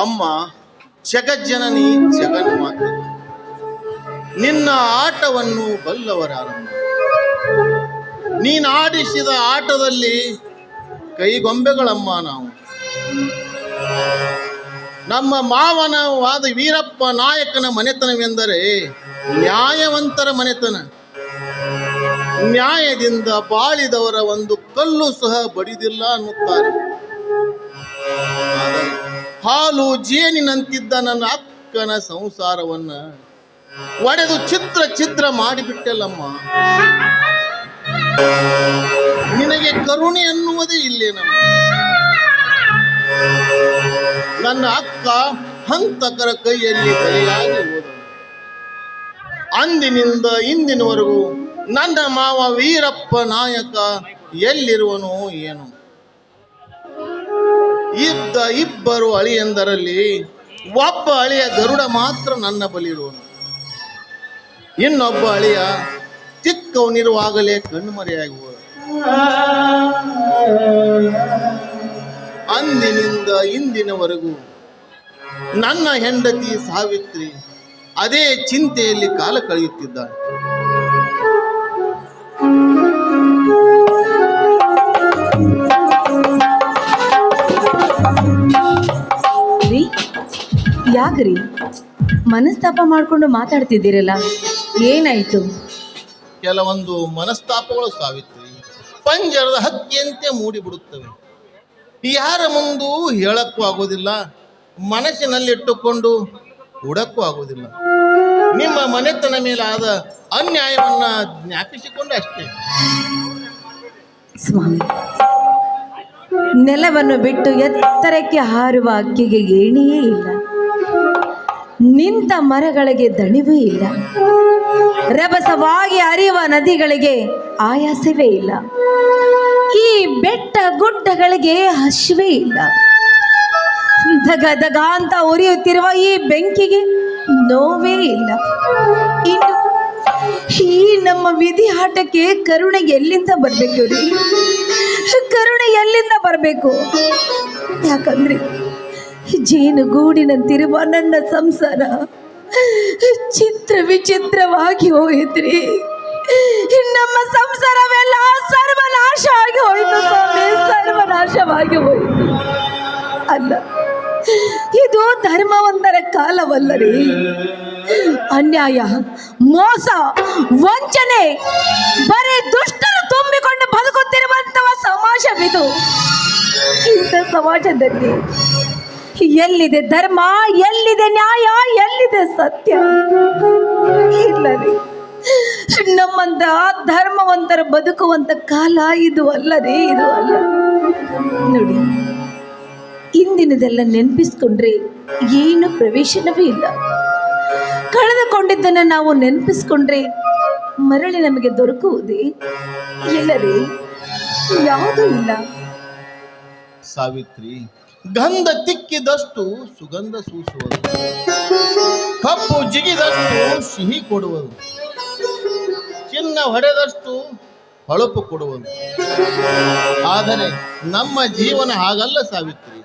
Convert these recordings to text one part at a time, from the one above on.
ಅಮ್ಮ, ಜಗಜ್ಜನನಿ ಜಗನ್ಮಾತೆ, ನಿನ್ನ ಆಟವನ್ನು ಬಲ್ಲವರಾರಮ್ಮ. ನೀನಾಡಿಸಿದ ಆಟದಲ್ಲಿ ಕೈಗೊಂಬೆಗಳಮ್ಮ ನಾವು. ನಮ್ಮ ಮಾವನವಾದ ವೀರಪ್ಪ ನಾಯಕನ ಮನೆತನವೆಂದರೆ ನ್ಯಾಯವಂತರ ಮನೆತನ. ನ್ಯಾಯದಿಂದ ಬಾಳಿದವರ ಒಂದು ಕಲ್ಲು ಸಹ ಬಡಿದಿಲ್ಲ ಅನ್ನುತ್ತಾರೆ. ಹಾಲು ಜೇನಿನಂತಿದ್ದ ನನ್ನ ಅಕ್ಕನ ಸಂಸಾರವನ್ನ ಒಡೆದು ಚಿತ್ರ ಚಿತ್ರ ಮಾಡಿಬಿಟ್ಟಲ್ಲಮ್ಮ. ನಿನಗೆ ಕರುಣೆ ಅನ್ನುವುದೇ ಇಲ್ಲೇನಮ್ಮ ನನ್ನ ಅಕ್ಕ ಹಂತಕರ ಕೈಯಲ್ಲಿ ಬಲಿಯಾಗಿ ಹೋದ ಅಂದಿನಿಂದ ಇಂದಿನವರೆಗೂ ನನ್ನ ಮಾವ ವೀರಪ್ಪ ನಾಯಕ ಎಲ್ಲಿರುವನು ಏನು. ಇದ್ದ ಇಬ್ಬರು ಅಳಿಯಂದರಲ್ಲಿ ಒಬ್ಬ ಅಳಿಯ ಗರುಡ ಮಾತ್ರ ನನ್ನ ಬಲಿರುವನು ಇನ್ನೊಬ್ಬ ಅಳಿಯ ಚಿಕ್ಕವನಿರುವಾಗಲೇ ಕಣ್ಮರೆಯಾಗಿ ಹೋದ. ಅಂದಿನಿಂದ ಇಂದಿನವರೆಗೂ ನನ್ನ ಹೆಂಡತಿ ಸಾವಿತ್ರಿ ಅದೇ ಚಿಂತೆಯಲ್ಲಿ ಕಾಲ ಕಳೆಯುತ್ತಿದ್ದಾಳೆ. ಯಾಕ್ರಿ? ಮನಸ್ತಾಪ ಮಾಡ್ಕೊಂಡು ಮಾತಾಡ್ತಿದ್ದೀರಲ್ಲ ಏನಾಯ್ತು? ಕೆಲವೊಂದು ಮನಸ್ತಾಪಗಳು ಸಾವಿತ್ರಿ ಪಂಜರದ ಹಕ್ಕಿಯಂತೆ ಮೂಡಿಬಿಡುತ್ತವೆ. ಯಾರ ಮುಂದೂ ಹೇಳಕ್ಕೂ ಆಗೋದಿಲ್ಲ ಮನಸ್ಸಿನಲ್ಲಿಟ್ಟುಕೊಂಡು ಹುಡಕ್ಕೂ ಆಗೋದಿಲ್ಲ. ನಿಮ್ಮ ಮನೆತನ ಮೇಲಾದ ಅನ್ಯಾಯವನ್ನ ಜ್ಞಾಪಿಸಿಕೊಂಡು ಅಷ್ಟೇ. ಸ್ವಾಮಿ ನೆಲವನ್ನು ಬಿಟ್ಟು ಎತ್ತರಕ್ಕೆ ಹಾರುವ ಅಕ್ಕಿಗೆ ಏಣಿಯೇ ಇಲ್ಲ. ನಿಂತ ಮರಗಳಿಗೆ ದಣಿವೇ ಇಲ್ಲ. ರಭಸವಾಗಿ ಹರಿಯುವ ನದಿಗಳಿಗೆ ಆಯಾಸವೇ ಇಲ್ಲ. ಈ ಬೆಟ್ಟ ಗುಡ್ಡಗಳಿಗೆ ಹಸಿವೇ ಇಲ್ಲ. ದಗ ದಗ ಅಂತ ಉರಿಯುತ್ತಿರುವ ಈ ಬೆಂಕಿಗೆ ನೋವೇ ಇಲ್ಲ. ಇನ್ನು ಈ ನಮ್ಮ ವಿಧಿ ಆಟಕ್ಕೆ ಕರುಣೆ ಎಲ್ಲಿಂದ ಬರಬೇಕು ರೀ? ಕರುಣೆ ಎಲ್ಲಿಂದ ಬರಬೇಕು? ಯಾಕಂದ್ರೆ ಜೇನುಗೂಡಿನಂತಿರುವ ನನ್ನ ಸಂಸಾರ ಚಿತ್ರ ವಿಚಿತ್ರವಾಗಿ ಹೋಯಿತ್ರಿ. ನಮ್ಮ ಸಂಸಾರವೆಲ್ಲ ಸರ್ವನಾಶ ಆಗಿ ಹೋಯಿತು ಸ್ವಾಮಿ, ಸರ್ವನಾಶವಾಗಿ ಹೋಯಿತು. ಅಲ್ಲ, ಇದು ಧರ್ಮವಂತರ ಕಾಲವಲ್ಲರಿ. ಅನ್ಯಾಯ, ಮೋಸ, ವಂಚನೆ, ಬರೀ ದುಷ್ಟರು ತುಂಬಿಕೊಂಡು ಬದುಕುತ್ತಿರುವಂತಹ ಸಮಾಜವಿದು. ಇಂಥ ಸಮಾಜದಲ್ಲಿ ಎಲ್ಲಿದೆ ಧರ್ಮ, ಎಲ್ಲಿದೆ ನ್ಯಾಯ, ಎಲ್ಲಿದೆ ಸತ್ಯ? ಇಲ್ಲರಿ. ನಮ್ಮಂತ ಧರ್ಮವಂತರ ಬದುಕುವಂತ ಕಾಲ ಇದು ಅಲ್ಲದೆ ಇದು ಅಲ್ಲ. ನೋಡಿ, ಇಂದಿನದೆಲ್ಲ ನೆನಪಿಸ್ಕೊಂಡ್ರೆ ಏನು ಪ್ರವೇಶನವೇ ಇಲ್ಲ. ಕಳೆದುಕೊಂಡಿದ್ದನ್ನು ನಾವು ನೆನಪಿಸ್ಕೊಂಡ್ರೆ ಮರಳಿ ನಮಗೆ ದೊರಕುವುದೇ ಇಲ್ಲದೆ ಯಾವುದೂ ಇಲ್ಲ. ಸಾವಿತ್ರಿ ಗಂಧ ತಿಕ್ಕಿದಷ್ಟು ಸುಗಂಧ ಸೂಸುವುದು ಕಪ್ಪು ಜಿಗಿದಷ್ಟು ಸಿಹಿ ಕೊಡುವುದು ಚಿನ್ನ ಹೊಡೆದಷ್ಟು ಹೊಳಪು ಕೊಡುವುದು ಆದರೆ ನಮ್ಮ ಜೀವನ ಹಾಗಲ್ಲ ಸಾವಿತ್ರಿ.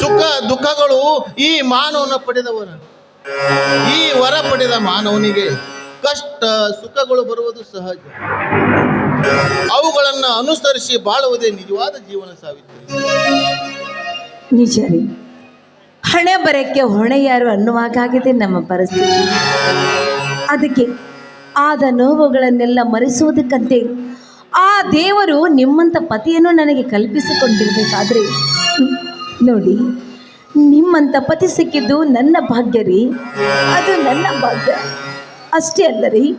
ಸುಖ ದುಃಖಗಳು ಈ ಮಾನವನ ಪಡೆದವರ. ಈ ವರ ಪಡೆದ ಮಾನವನಿಗೆ ಕಷ್ಟ ಸುಖಗಳು ಬರುವುದು ಸಹಜ. ಅವುಗಳನ್ನು ಅನುಸರಿಸಿ ಬಾಳುವುದೇ ನಿಜವಾದ ಜೀವನ ಸಾವಿತ್ರಿ. ನಿಜ ರೀ. ಹಣೆ ಬರಕ್ಕೆ ಹೊಣೆ ಯಾರು ಅನ್ನುವಾಗಾಗಿದೆ ನಮ್ಮ ಪರಿಸ್ಥಿತಿ. ಅದಕ್ಕೆ ಆದ ನೋವುಗಳನ್ನೆಲ್ಲ ಮರೆಸುವುದಕ್ಕಂತೆ ಆ ದೇವರು ನಿಮ್ಮಂಥ ಪತಿಯನ್ನು ನನಗೆ ಕಲ್ಪಿಸಿಕೊಂಡಿರಬೇಕಾದ್ರೆ, ನೋಡಿ ನಿಮ್ಮಂಥ ಪತಿ ಸಿಕ್ಕಿದ್ದು ನನ್ನ ಭಾಗ್ಯ ರೀ. ಅದು ನನ್ನ ಭಾಗ್ಯ. ಅಷ್ಟೇ ಅಲ್ಲ ರೀ,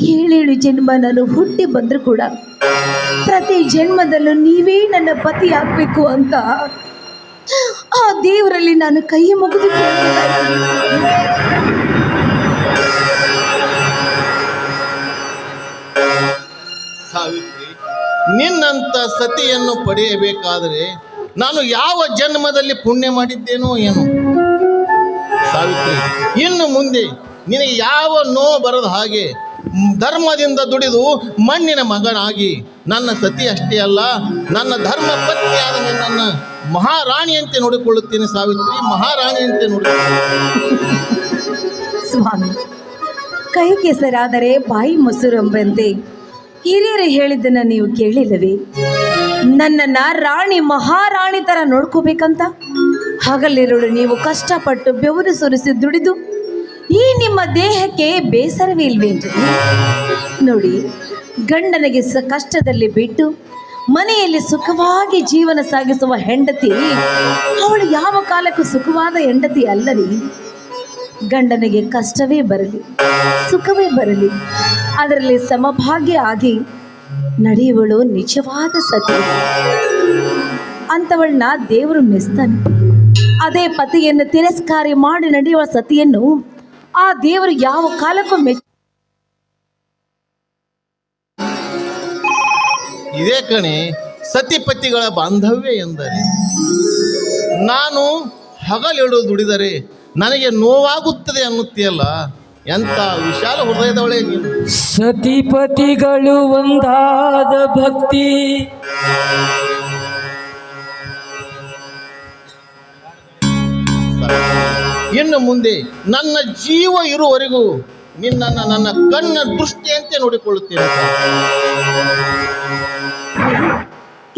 ಏಳೇಳು ಜನ್ಮ ನಾನು ಹುಟ್ಟಿ ಬಂದರೂ ಕೂಡ ಪ್ರತಿ ಜನ್ಮದಲ್ಲೂ ನೀವೇ ನನ್ನ ಪತಿ ಆಗಬೇಕು ಅಂತ ಆ ದೇವರಲ್ಲಿ ನಾನು ಕೈ ಮುಗಿದು. ಸಾವಿತ್ರಿ, ನಿನ್ನಂತ ಸತಿಯನ್ನು ಪಡೆಯಬೇಕಾದರೆ ನಾನು ಯಾವ ಜನ್ಮದಲ್ಲಿ ಪುಣ್ಯ ಮಾಡಿದ್ದೇನೋ ಏನು ಸಾವಿತ್ರಿ, ಇನ್ನು ಮುಂದೆ ನಿನಗೆ ಯಾವ ನೋ ಬರದ ಹಾಗೆ ಧರ್ಮದಿಂದ ದುಡಿದು ಮಣ್ಣಿನ ಮಗನಾಗಿ ನನ್ನ ಸತಿ ಅಷ್ಟೇ ಅಲ್ಲ, ನನ್ನ ಧರ್ಮ ಪತ್ನಿಯಾದ ನನ್ನ ಮಹಾರಾಣಿಯಂತೆ ನೋಡಿಕೊಳ್ಳುತ್ತೇನೆ ಸಾವಿತ್ರಿ, ಮಹಾರಾಣಿಯಂತೆ ನೋಡಿಕೊಳ್ಳುತ್ತೇನೆ. ಸ್ವಾಮಿ ಕೈ ಕೆಸರಾದರೆ ಬಾಯಿ ಮೊಸರೆಂಬಂತೆ ಹಿರಿಯರು ಹೇಳಿದ್ದನ್ನು ನೀವು ಕೇಳಿಲ್ಲವೇ? ನನ್ನನ್ನು ರಾಣಿ ಮಹಾರಾಣಿ ಥರ ನೋಡ್ಕೋಬೇಕಂತ? ಹಗಲಿರುಳು ನೀವು ಕಷ್ಟಪಟ್ಟು ಬೆವರು ಸುರಿಸಿ ದುಡಿದು, ಈ ನಿಮ್ಮ ದೇಹಕ್ಕೆ ಬೇಸರವೇ ಇಲ್ವೇನ್ರಿ? ನೋಡಿ, ಗಂಡನಿಗೆ ಸ ಕಷ್ಟದಲ್ಲಿ ಬಿಟ್ಟು ಮನೆಯಲ್ಲಿ ಸುಖವಾಗಿ ಜೀವನ ಸಾಗಿಸುವ ಹೆಂಡತಿ, ಅವಳು ಯಾವ ಕಾಲಕ್ಕೂ ಸುಖವಾದ ಹೆಂಡತಿ ಅಲ್ಲರಿ. ಗಂಡನಿಗೆ ಕಷ್ಟವೇ ಬರಲಿ, ಸುಖವೇ ಬರಲಿ, ಅದರಲ್ಲಿ ಸಮಭಾಗ್ಯ ಆಗಿ ನಡೆಯುವಳು ನಿಜವಾದ ಸತಿ. ಅಂಥವಳನ್ನ ದೇವರು ಮೆಸ್ತಾನೆ. ಅದೇ ಪತಿಯನ್ನು ತಿರಸ್ಕಾರಿ ಮಾಡಿ ನಡೆಯುವ ಸತಿಯನ್ನು ಆ ದೇವರು ಯಾವ ಕಾಲಕ್ಕೂ ಮೆಚ್ಚ ಇದೇ ಕಣೆ ಸತಿಪತಿಗಳ ಬಾಂಧವ್ಯ ಎಂದರೆ. ನಾನು ಹಗಲಿಡು ದುಡಿದರೆ ನನಗೆ ನೋವಾಗುತ್ತದೆ ಅನ್ನುತ್ತೀಯಲ್ಲ ಎಂಥ ವಿಶಾಲ ಹೃದಯದವಳೆ ನೀನು. ಸತಿಪತಿಗಳು ಒಂದಾದ ಭಕ್ತಿ. ಇನ್ನು ಮುಂದೆ ನನ್ನ ಜೀವ ಇರುವವರೆಗೂ ನಿನ್ನನ್ನು ನನ್ನ ಕಣ್ಣ ದೃಷ್ಟಿಯಂತೆ ನೋಡಿಕೊಳ್ಳುತ್ತೇನೆ.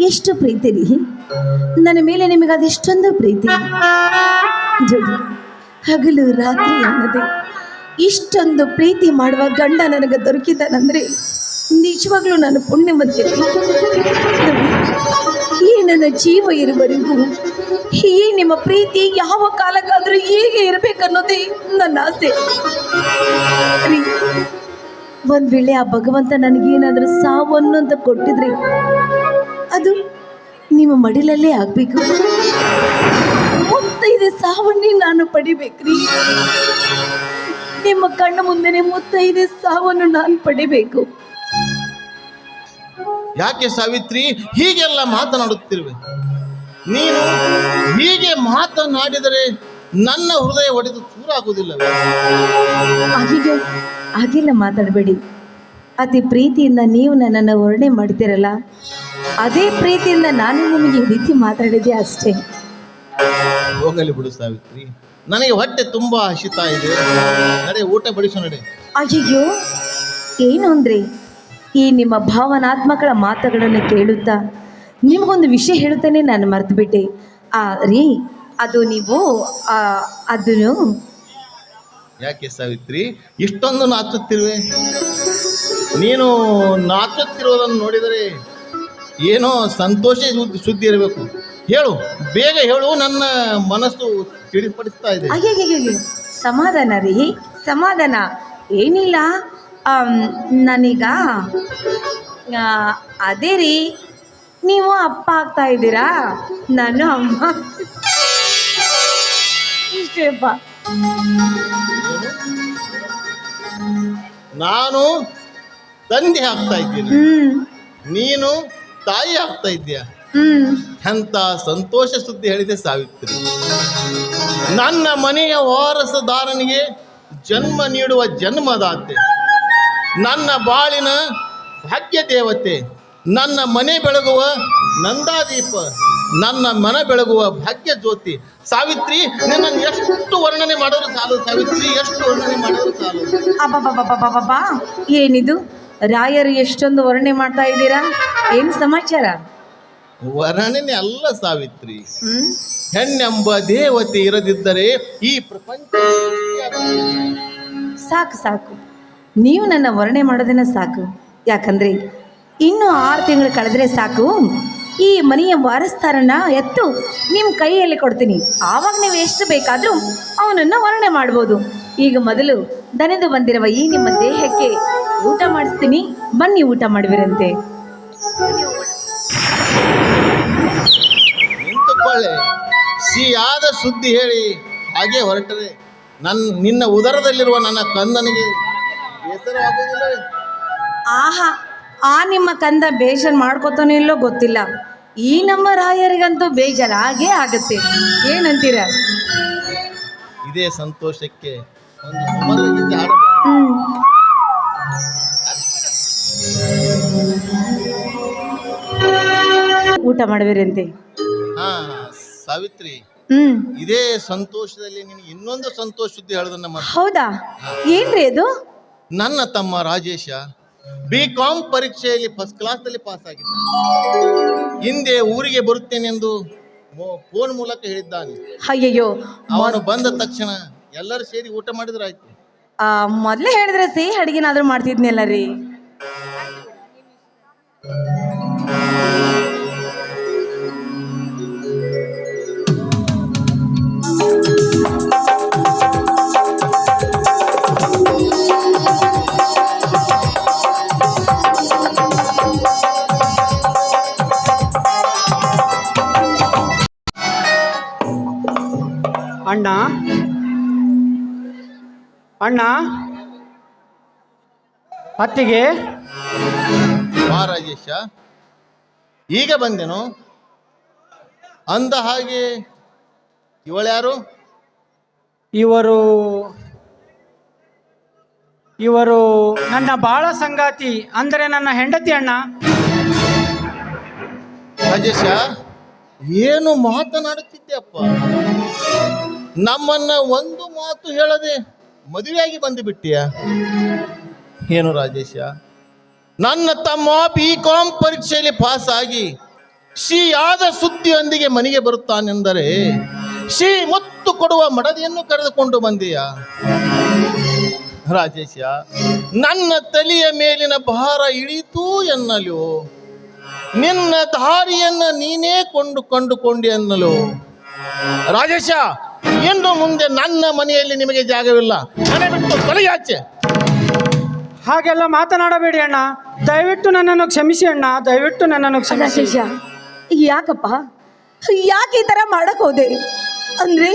ಎಷ್ಟು ಪ್ರೀತಿ ರೀ? ನನ್ನ ಮೇಲೆ ನಿಮಗೆ ಅದೆಷ್ಟೊಂದು ಪ್ರೀತಿ? ಹಗಲು ರಾತ್ರಿ ಅನ್ನದೆ. ಇಷ್ಟೊಂದು ಪ್ರೀತಿ ಮಾಡುವ ಗಂಡ ನನಗೆ ದೊರಕಿದ್ದಾನಂದ್ರೆ ನಿಜವಾಗ್ಲೂ ನಾನು ಪುಣ್ಯವಂತೆ. ಈ ನನ್ನ ಜೀವ ಇರುವವರೆಗೂ ಈ ನಿಮ್ಮ ಪ್ರೀತಿ ಯಾವ ಕಾಲಕ್ಕಾದ್ರೂ ಹೀಗೆ ಇರಬೇಕನ್ನೋದೇ ನನ್ನ ಆಸೆ. ಒಂದ್ ವೇಳೆ ಆ ಭಗವಂತ ನನಗೇನಾದ್ರೂ ಸಾವನ್ನು ಅಂತ ಕೊಟ್ಟಿದ್ರಿ ಅದು ನಿಮ್ಮ ಮಡಿಲಲ್ಲೇ ಆಗ್ಬೇಕು. ಮುತ್ತೈದೆ ಸಾವನ್ನೇ ನಾನು ಪಡಿಬೇಕ್ರಿ ನಿಮ್ಮ ಕಣ್ಣ ಮುಂದೆನೆ ಮುತ್ತೈದೆ ಸಾವನ್ನು ನಾನು ಪಡಿಬೇಕು. ಯಾಕೆ ಸಾವಿತ್ರಿ, ಹೀಗೆಲ್ಲ ಮಾತನಾಡುತ್ತಿರುವೆ? ನೀನು ಹೀಗೆ ಮಾತನಾಡಿದರೆ ನನ್ನ ಹೃದಯ ಒಡೆದು ಚೂರಾಗುವುದಿಲ್ಲವೇ ಹಾಗೆ ಹಾಗೆಲ್ಲ ಮಾತಾಡಬೇಡಿ. ಅತಿ ಪ್ರೀತಿಯಿಂದ ನೀವು ನನ್ನನ್ನು ವರ್ಣೆ ಮಾಡ್ತೀರಲ್ಲ ಅದೇ ಪ್ರೀತಿಯಿಂದ ನಾನು ನಿಮಗೆ ರೀತಿ ಮಾತಾಡಿದೆ ಅಷ್ಟೇ. ಹೋಗಲಿ ಬಿಡು ಸಾವಿತ್ರಿ. ನನಗೆ ಹೊಟ್ಟೆ ತುಂಬಾ ಹಸಿತಾ ಇದೆ. ನಡೆ ಊಟ ಬಡಿಸು ನಡೆ. ಅಯ್ಯೋ ಏನು ಅಂದ್ರೆ ಈ ನಿಮ್ಮ ಭಾವನಾತ್ಮಕಗಳ ಮಾತುಗಳನ್ನು ಕೇಳುತ್ತಾ ನಿಮಗೊಂದು ವಿಷಯ ಹೇಳ್ತೇನೆ ನಾನು ಮರೆತುಬಿಟ್ಟೆ. ಆ ರೀ ಅದು ನೀವು ಅದನ್ನು ಯಾಕೆ ಸಾವಿತ್ರಿ? ಇಷ್ಟೊಂದು ನಾಚುತ್ತಿರುವೆ. ನೀನು ನಾಚುತ್ತಿರುವುದನ್ನು ನೋಡಿದರೆ ಏನೋ ಸಂತೋಷ ಸುದ್ದಿ ಇರಬೇಕು. ಹೇಳು ಬೇಗ ಹೇಳು ನನ್ನ ಮನಸ್ಸು ತಿಳಿಪಡಿಸ್ತಾ ಇದೆ. ಅಯ್ಯಯ್ಯಯ್ಯೋ ಸಮಾಧಾನ ರೀ ಸಮಾಧಾನ. ಏನಿಲ್ಲ ನನೀಗ ಅದೇ ರೀ ನೀವು ಅಪ್ಪ ಆಗ್ತಾ ಇದ್ದೀರಾ? ನಾನು ಅಮ್ಮ. ಇಷ್ಟೇಪ್ಪ ನಾನು ತಂದೆ ಆಗ್ತಾ ಇದ್ದೀನಿ. ಹ್ಮ್. ನೀನು ತಾಯಿ ಆಗ್ತಾ ಇದ್ದೀಯ? ಹ್ಮ್. ಅಂತ ಸಂತೋಷ ಸುದ್ದಿ ಹೇಳಿದೆ ಸಾವಿತ್ರಿ. ನನ್ನ ಮನೆಯ ವಾರಸದಾರನಿಗೆ ಜನ್ಮ ನೀಡುವ ಜನ್ಮದಾತೆ. ನನ್ನ ಬಾಳಿನ ಭಾಗ್ಯ ದೇವತೆ ನನ್ನ ಮನೆ ಬೆಳಗುವ ನಂದಾದೀಪ ನನ್ನ ಮನ ಬೆಳಗುವ ಭಾಗ್ಯ ಜ್ಯೋತಿ ಸಾವಿತ್ರಿ ನಿನ್ನನ್ನು ಎಷ್ಟು ವರ್ಣನೆ ಮಾಡೋರು ಸಾಲು. ಸಾವಿತ್ರಿ ಎಷ್ಟು ವರ್ಣನೆ ಮಾಡೋರು ಸಾಲು. ಅಬ್ಬಬ್ಬಬ್ಬಬ್ಬಬ್ಬಬ್ಬ. ಏನಿದು? ರಾಯರು ಎಷ್ಟೊಂದು ವರ್ಣನೆ ಮಾಡ್ತಾ ಇದ್ದೀರಾ? ಏನು ಸಮಾಚಾರ? ವರ್ಣನೆ ಅಲ್ಲ ಸಾವಿತ್ರಿ. ಹೆಣ್ಣೆಂಬ ದೇವತೆ ಇರದಿದ್ದರೆ ಈ ಪ್ರಪಂಚ ಸಾಕು ಸಾಕು. ನೀವು ನನ್ನ ವರ್ಣನೆ ಮಾಡೋದನ್ನ ಸಾಕು. ಯಾಕಂದ್ರೆ ಇನ್ನು ಆರು ತಿಂಗಳು ಕಳೆದ್ರೆ ಸಾಕು. ಈ ಮನೆಯ ವಾರಸ್ದಾರನ ಎತ್ತು ನಿಮ್ಮ ಕೈಯಲ್ಲಿ ಕೊಡ್ತೀನಿ. ಆವಾಗ ನೀವು ಎಷ್ಟು ಬೇಕಾದರೂ ಅವನನ್ನು ವರ್ಣೆ ಮಾಡ್ಬೋದು. ಈಗ ಮೊದಲು ದನೆದು ಬಂದಿರುವ ಈ ನಿಮ್ಮ ದೇಹಕ್ಕೆ ಊಟ ಮಾಡಿಸ್ತೀನಿ. ಬನ್ನಿ ಊಟ ಮಾಡುವಿರಂತೆ. ಸಿಹಿಯಾದ ಸುದ್ದಿ ಹೇಳಿ. ಹಾಗೆ ಹೊರಟರೆ. ನನ್ನ ನಿನ್ನ ಉದರದಲ್ಲಿರುವ ನನ್ನ ಕಂದನಿಗೆ ಆಹಾ ಆ ನಿಮ್ಮ ಕಂದ ಬೇಜಾರ್ ಮಾಡ್ಕೋತಾನೆ ಇಲ್ಲೋ ಗೊತ್ತಿಲ್ಲ. ಈ ನಮ್ಮ ರಾಯರಿಗಂತೂ ಬೇಜಾರು ಆಗುತ್ತೆ. ಏನಂತೀರ? ಇದೇ ಸಂತೋಷಕ್ಕೆ ಒಂದು ಊಟ ಮಾಡುವಿರಂತೆ ಹಾ ಸಾವಿತ್ರಿ. ಹ್ಮ್. ಇದೇ ಸಂತೋಷದಲ್ಲಿ ನಿನಗೆ ಇನ್ನೊಂದು ಸಂತೋಷ ಸುದ್ದಿ ಹೇಳೋದನ್ನ ಹೌದಾ? ಏನ್ರಿ ಅದು? ನನ್ನ ತಮ್ಮ ರಾಜೇಶ ಬಿ ಕಾಮ್ ಪರೀಕ್ಷೆಯಲ್ಲಿ ಫಸ್ಟ್ ಕ್ಲಾಸ್ನಲ್ಲಿ ಪಾಸ್ ಆಗಿದ್ದ. ಹಿಂದೆ ಊರಿಗೆ ಬರುತ್ತೇನೆಂದು ಫೋನ್ ಮೂಲಕ ಹೇಳಿದ್ದಾನೆ. ಅಯ್ಯಯ್ಯೋ ಅವನು ಬಂದ ತಕ್ಷಣ ಎಲ್ಲರೂ ಸೇರಿ ಊಟ ಮಾಡಿದ್ರೆ ಆಯ್ತು. ಆ ಮೊದ್ಲೇ ಹೇಳಿದ್ರೆ ಸಿಹಿ ಅಡಿಗೆನಾದ್ರೂ ಮಾಡ್ತಿದ್ನಲ್ಲ ರೀ? ಅಣ್ಣ? ಅಣ್ಣ? ಅತ್ತಿಗೆ ಮಹಾರಾಜೇಶ ರಾಜೇಶ. ಈಗ ಬಂದೆನು? ಅಂದ ಹಾಗೆ ಇವಳ್ಯಾರು ಇವರು ಇವರು ನನ್ನ ಬಾಳ ಸಂಗಾತಿ ಅಂದರೆ ನನ್ನ ಹೆಂಡತಿ ಅಣ್ಣ. ರಾಜೇಶ ಏನು ಮಾತನಾಡುತ್ತಿದ್ದೆಯಪ್ಪ ನಮ್ಮನ್ನ ಒಂದು ಮಾತು ಹೇಳದೆ ಮದುವೆಯಾಗಿ ಬಂದು ಬಿಟ್ಟಿಯ ಏನು ರಾಜೇಶ? ನನ್ನ ತಮ್ಮ ಬಿ ಕಾಮ್ ಪರೀಕ್ಷೆಯಲ್ಲಿ ಪಾಸ್ ಆಗಿ ಶ್ರೀಯಾದ ಸುದ್ದಿಯೊಂದಿಗೆ ಮನೆಗೆ ಬರುತ್ತಾನೆಂದರೆ ಶ್ರೀ ಮುತ್ತು ಕೊಡುವ ಮಡದಿಯನ್ನು ಕರೆದುಕೊಂಡು ಬಂದೀಯ? ರಾಜೇಶ, ನನ್ನ ತಲೆಯ ಮೇಲಿನ ಭಾರ ಇಳಿತು ಎನ್ನಲು, ನಿನ್ನ ದಾರಿಯನ್ನ ನೀನೇ ಕೊಂಡು ಕಂಡುಕೊಂಡಿ ಎನ್ನಲು. ರಾಜೇಶ ಇನ್ನು ಮುಂದೆ ನನ್ನ ಮನೆಯಲ್ಲಿ ನಿಮಗೆ ಜಾಗವಿಲ್ಲ. ಮನೆ ಬಿಟ್ಟು ತೊಲಗಾಚೆ ಹಾಗೆಲ್ಲ ಮಾತನಾಡಬೇಡಿ ಅಣ್ಣ. ದಯವಿಟ್ಟು ನನ್ನನ್ನು ಕ್ಷಮಿಸಿ ಅಣ್ಣ. ದಯವಿಟ್ಟು ನನ್ನನ್ನು ಕ್ಷಮಿಸಿ. ರಾಜೇಶ ಯಾಕಪ್ಪ? ಯಾಕೆ ಈ ತರ ಮಾಡಕ್ ಹೋದೆ? ಅಂದ್ರೆ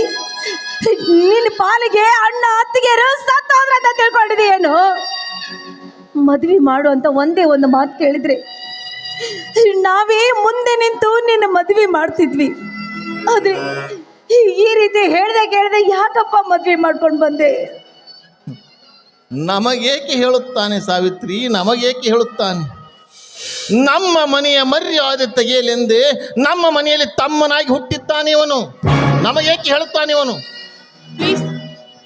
ನಿನ್ನ ಪಾಲಿಗೆ ಅಣ್ಣ ಅತ್ತಿಗೆರು ಸತ್ತೋದ್ರ ಅಂತ ತಿಳ್ಕೊಂಡಿದೀಯೇನು ಮದ್ವೆ ಮಾಡು ಅಂತ ಒಂದೇ ಒಂದು ಮಾತು ಕೇಳಿದ್ರೆ ನಾವೇ ಮುಂದೆ ನಿಂತು ನಿನ್ನ ಮದ್ವೆ ಮಾಡ್ತಿದ್ವಿ. ಆದ್ರೆ ಈ ರೀತಿ ಹೇಳ್ದೆ ಕೇಳ್ದೆ ಯಾಕಪ್ಪ ಮದ್ವೆ ಮಾಡ್ಕೊಂಡು ಬಂದೆ? ನಮಗೇಕೆ ಹೇಳುತ್ತಾನೆ ಸಾವಿತ್ರಿ? ನಮಗೇಕೆ ಹೇಳುತ್ತಾನೆ? ನಮ್ಮ ಮನೆಯ ಮರ್ಯಾದೆ ತೆಗೆಯಲೆಂದೇ ನಮ್ಮ ಮನೆಯಲ್ಲಿ ತಮ್ಮನಾಗಿ ಹುಟ್ಟಿದ್ದಾನೆ ಇವನು. ನಮಗೇಕೆ ಹೇಳುತ್ತಾನೆ ಇವನು? ಪ್ಲೀಸ್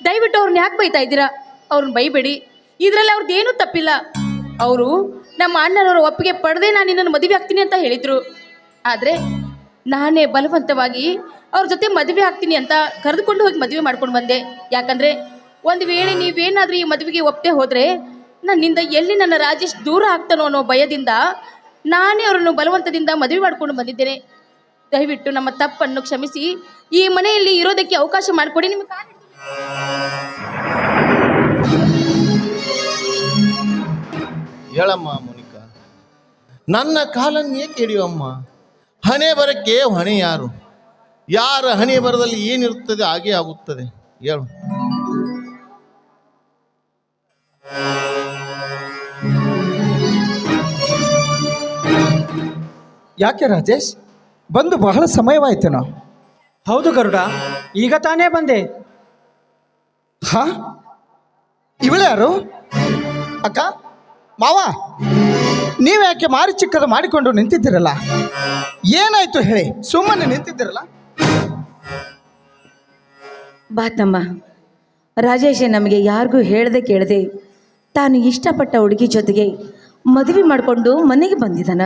ದಯವಿಟ್ಟು ಅವ್ರನ್ನ ಯಾಕೆ ಬೈತಾ ಇದ್ದೀರಾ? ಅವ್ರನ್ನ ಬೈಬೇಡಿ. ಇದರಲ್ಲಿ ಅವ್ರದ್ದು ಏನೂ ತಪ್ಪಿಲ್ಲ. ಅವರು ನಮ್ಮ ಅಣ್ಣನವರ ಒಪ್ಪಿಗೆ ಪಡೆದೇ ನಾನು ನಿನ್ನನ್ನು ಮದುವೆ ಆಗ್ತೀನಿ ಅಂತ ಹೇಳಿದರು. ಆದರೆ ನಾನೇ ಬಲವಂತವಾಗಿ ಅವ್ರ ಜೊತೆ ಮದುವೆ ಆಗ್ತೀನಿ ಅಂತ ಕರೆದುಕೊಂಡು ಹೋಗಿ ಮದುವೆ ಮಾಡ್ಕೊಂಡು ಬಂದೆ. ಯಾಕಂದರೆ ಒಂದು ವೇಳೆ ನೀವೇನಾದರೂ ಈ ಮದುವೆಗೆ ಒಪ್ಪದೆ ಹೋದರೆ ನನ್ನಿಂದ ಎಲ್ಲಿ ನನ್ನ ರಾಜೇಶ್ ದೂರ ಆಗ್ತಾನೋ ಅನ್ನೋ ಭಯದಿಂದ ನಾನೇ ಅವರನ್ನು ಬಲವಂತದಿಂದ ಮದುವೆ ಮಾಡ್ಕೊಂಡು ಬಂದಿದ್ದೇನೆ. ದಯವಿಟ್ಟು ನಮ್ಮ ತಪ್ಪನ್ನು ಕ್ಷಮಿಸಿ, ಈ ಮನೆಯಲ್ಲಿ ಇರೋದಕ್ಕೆ ಅವಕಾಶ ಮಾಡಿಕೊಡಿ ನಿಮಗೆ ಹೇಳಮ್ಮ ಮೋನಿಕಾ, ನನ್ನ ಕಾಲನ್ನೇ ಏಕೆ ಹಣೆ ಬರಕ್ಕೆ ಹೊಣೆ ಯಾರು? ಯಾರ ಹಣೆ ಬರದಲ್ಲಿ ಏನಿರುತ್ತದೆ ಹಾಗೆ ಆಗುತ್ತದೆ. ಹೇಳು. ಯಾಕೆ ರಾಜೇಶ್? ಬಂದು ಬಹಳ ಸಮಯವಾಯ್ತೇನೋ ಹೌದು ಗರುಡ ಈಗ ತಾನೇ ಬಂದೆ. ಹಾ? ಇವಳು ಯಾರು? ಅಕ್ಕ ಮಾವ? ನೀವ್ಯಾಕೆ ಮಾರಿ ಚಿಕ್ಕದ ಮಾಡಿಕೊಂಡು ನಿಂತಿದ್ದೀರಲ್ಲ? ಏನಾಯ್ತು ಹೇಳಿ? ಸುಮ್ಮನೆ ನಿಂತಿದ್ದೀರಲ್ಲ? ಬಾತಮ್ಮ ರಾಜೇಶ ನಮಗೆ ಯಾರಿಗೂ ಹೇಳದೆ ಕೇಳದೆ ತಾನು ಇಷ್ಟಪಟ್ಟ ಹುಡುಗಿ ಜೊತೆಗೆ ಮದುವೆ ಮಾಡಿಕೊಂಡು ಮನೆಗೆ ಬಂದಿದ್ದಾನ.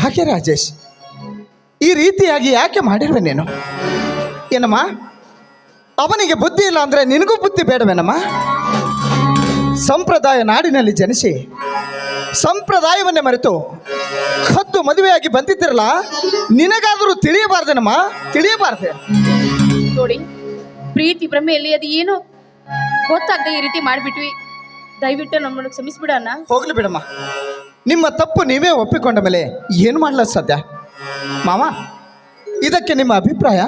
ಯಾಕೆ ರಾಜೇಶ್? ಈ ರೀತಿಯಾಗಿ ಯಾಕೆ ಮಾಡಿರುವೆ ನೀನು? ಏನಮ್ಮ? ಅವನಿಗೆ ಬುದ್ಧಿ ಇಲ್ಲ ಅಂದರೆ ನಿನಗೂ ಬುದ್ಧಿ ಬೇಡವೇನಮ್ಮ? ಸಂಪ್ರದಾಯ ನಾಡಿನಲ್ಲಿ ಜನಿಸಿ ಸಂಪ್ರದಾಯವನ್ನೇ ಮರೆತು ಹತ್ತು ಮದುವೆಯಾಗಿ ಬಂದಿದ್ದಿರಲ್ಲ ನಿನಗಾದರೂ ತಿಳಿಯಬಾರ್ದೇನಮ್ಮ? ತಿಳಿಯಬಾರ್ದೆ. ನೋಡಿ ಪ್ರೀತಿ ಭ್ರಮೆಯಲ್ಲಿ ಅದು ಏನು ಗೊತ್ತಾಗದೆ ಈ ರೀತಿ ಮಾಡಿಬಿಟ್ವಿ. ದಯವಿಟ್ಟು ನಮ್ಮನ್ನು ಕ್ಷಮಿಸ್ಬಿಡ ಅಣ್ಣ. ಹೋಗ್ಲಿ ಬಿಡಮ್ಮ. ನಿಮ್ಮ ತಪ್ಪು ನೀವೇ ಒಪ್ಪಿಕೊಂಡ ಮೇಲೆ ಏನು ಮಾಡಲ ಸಾಧ್ಯ? ಮಾವ ಇದಕ್ಕೆ ನಿಮ್ಮ ಅಭಿಪ್ರಾಯ?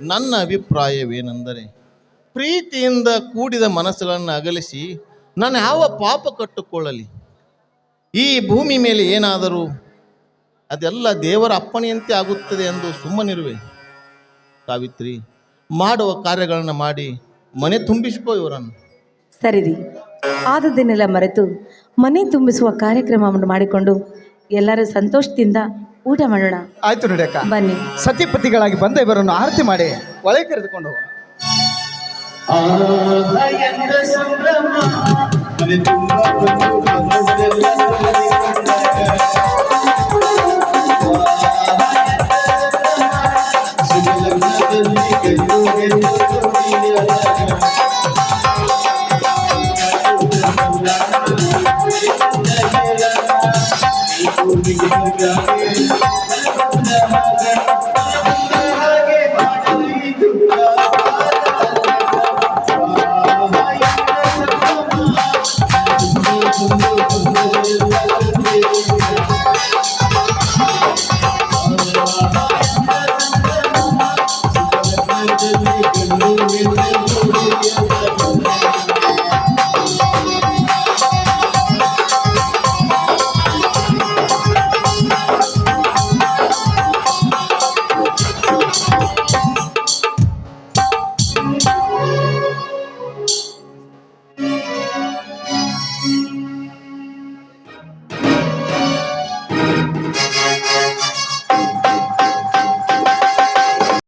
ನನ್ನ ಅಭಿಪ್ರಾಯವೇನೆಂದರೆ ಪ್ರೀತಿಯಿಂದ ಕೂಡಿದ ಮನಸ್ಸುಗಳನ್ನು ಅಗಲಿಸಿ ನಾನು ಯಾವ ಪಾಪ ಕಟ್ಟುಕೊಳ್ಳಲಿ? ಈ ಭೂಮಿ ಮೇಲೆ ಏನಾದರೂ ಅದೆಲ್ಲ ದೇವರ ಅಪ್ಪಣೆಯಂತೆ ಆಗುತ್ತದೆ ಎಂದು ಸುಮ್ಮನಿರುವೆ. ಸಾವಿತ್ರಿ ಮಾಡುವ ಕಾರ್ಯಗಳನ್ನು ಮಾಡಿ ಮನೆ ತುಂಬಿಸಿಕೋ ಇವರನ್ನು. ಸರಿ ರೀ ಆದದ್ದನ್ನೆಲ್ಲ ಮರೆತು ಮನೆ ತುಂಬಿಸುವ ಕಾರ್ಯಕ್ರಮವನ್ನು ಮಾಡಿಕೊಂಡು ಎಲ್ಲರೂ ಸಂತೋಷದಿಂದ ಊಟ ಮಾಡೋಣ. ಆಯ್ತು ನಡೆಯಕ್ಕ. ಬನ್ನಿ. ಸತಿಪತಿಗಳಾಗಿ ಬಂದ ಇವರನ್ನು ಆರತಿ ಮಾಡಿ ಒಳಗೆ ಕರೆದುಕೊಂಡು ಹೋಗೋಣ. సంభ్రమ.